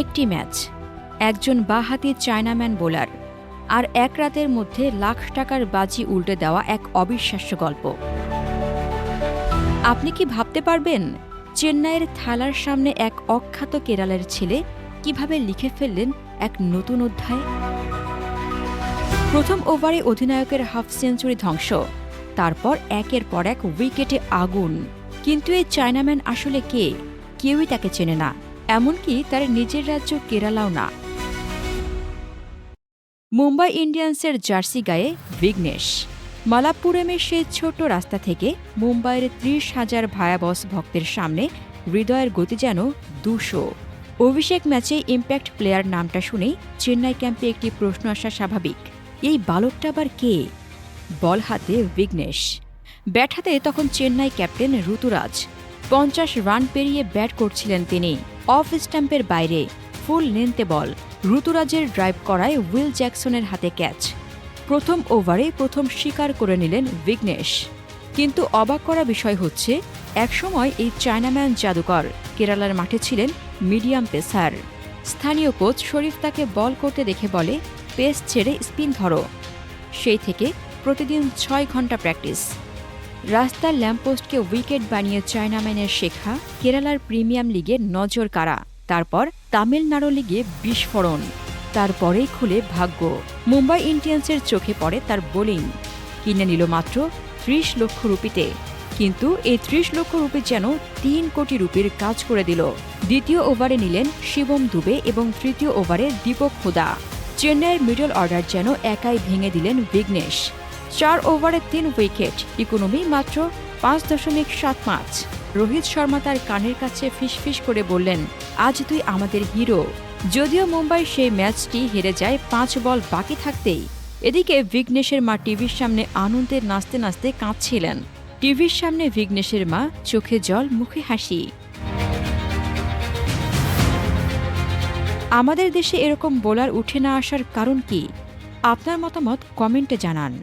একটি ম্যাচ, একজন বাহাতি Chinaman bowler, আর এক রাতের মধ্যে লাখ টাকার বাজি উল্টে দেওয়া এক অবিশ্বাস্য গল্প। আপনি কি ভাবতে পারবেন, চেন্নাইয়ের থালার সামনে এক অখ্যাত কেরালের ছেলে কীভাবে লিখে ফেললেন এক নতুন অধ্যায়? প্রথম ওভারে অধিনায়কের হাফ সেঞ্চুরি ধ্বংস, তারপর একের পর এক উইকেটে আগুন। কিন্তু এই চায়নাম্যান আসলে কে? কেউই তাকে চেনে না। এমনকি তার নিজের রাজ্য কেরালাও না। মুম্বাই ইন্ডিয়ান্সের জার্সি গায়ে বিঘ্নেশ। মালাপুরমের সেই ছোট রাস্তা থেকে মুম্বাইয়ের ত্রিশ হাজার ভায়াবস ভক্তের সামনে হৃদয়ের গতি যেন দুশো। অভিষেক ম্যাচে ইম্প্যাক্ট প্লেয়ার নামটা শুনেই চেন্নাই ক্যাম্পে একটি প্রশ্ন আসা স্বাভাবিক, এই বালকটা আবার কে? বল হাতে বিঘ্নেশ। ব্যাট হাতে তখন চেন্নাই ক্যাপ্টেন ঋতুরাজ। পঞ্চাশ রান পেরিয়ে ব্যাট করছিলেন তিনি। অফ স্ট্যাম্পের বাইরে, ফুল লেন্থে বল। ঋতুরাজের ড্রাইভ করায় উইল জ্যাকসনের হাতে ক্যাচ। প্রথম ওভারে প্রথম স্বীকার করে নিলেন বিঘ্নেশ কিন্তু অবাক করা বিষয় হচ্ছে, একসময় এই চায়নাম্যান জাদুকর কেরালার মাঠে ছিলেন মিডিয়াম পেসার। স্থানীয় কোচ শরীফ তাকে বল করতে দেখে বলে, পেস ছেড়ে স্পিন ধরো। সেই থেকে প্রতিদিন ছয় ঘণ্টা প্র্যাকটিস। রাস্তার ল্যাম্পপোস্টকে উইকেট বানিয়ে চায়নাম্যানের শেখা কেরালার প্রিমিয়াম লিগে নজর কাড়া। তারপর তামিলনাড়ু লিগে বিস্ফোরণ। তারপরেই খুলে ভাগ্য। মুম্বাই ইন্ডিয়ান্সের চোখে পড়ে তার বোলিং। কিনে নিল মাত্র ত্রিশ লক্ষ রুপিতে। কিন্তু এই ত্রিশ লক্ষ রুপি যেন তিন কোটি রুপির কাজ করে দিল। দ্বিতীয় ওভারে নিলেন শিবম দুবে এবং তৃতীয় ওভারে দীপক হুদা। চেন্নাইয়ের মিডল অর্ডার যেন একাই ভেঙে দিলেন বিঘ্নেশ। চার ওভারে তিন উইকেট, ইকোনমি মাত্র পাঁচ দশমিক সাত পাঁচ। রোহিত শর্মা তার কানের কাছে ফিসফিস করে বললেন, আজ তুই আমাদের হিরো। যদিও মুম্বাই সেই ম্যাচটি হেরে যায় পাঁচ বল বাকি থাকতেই। এদিকে বিঘ্নেশের মা টিভির সামনে আনন্দে নাচতে নাচতে কাঁদছিলেন। টিভির সামনে বিঘ্নেশের মা চোখে জল, মুখে হাসি। আমাদের দেশে এরকম বোলার উঠে না আসার কারণ কি? আপনার মতামত কমেন্টে জানান।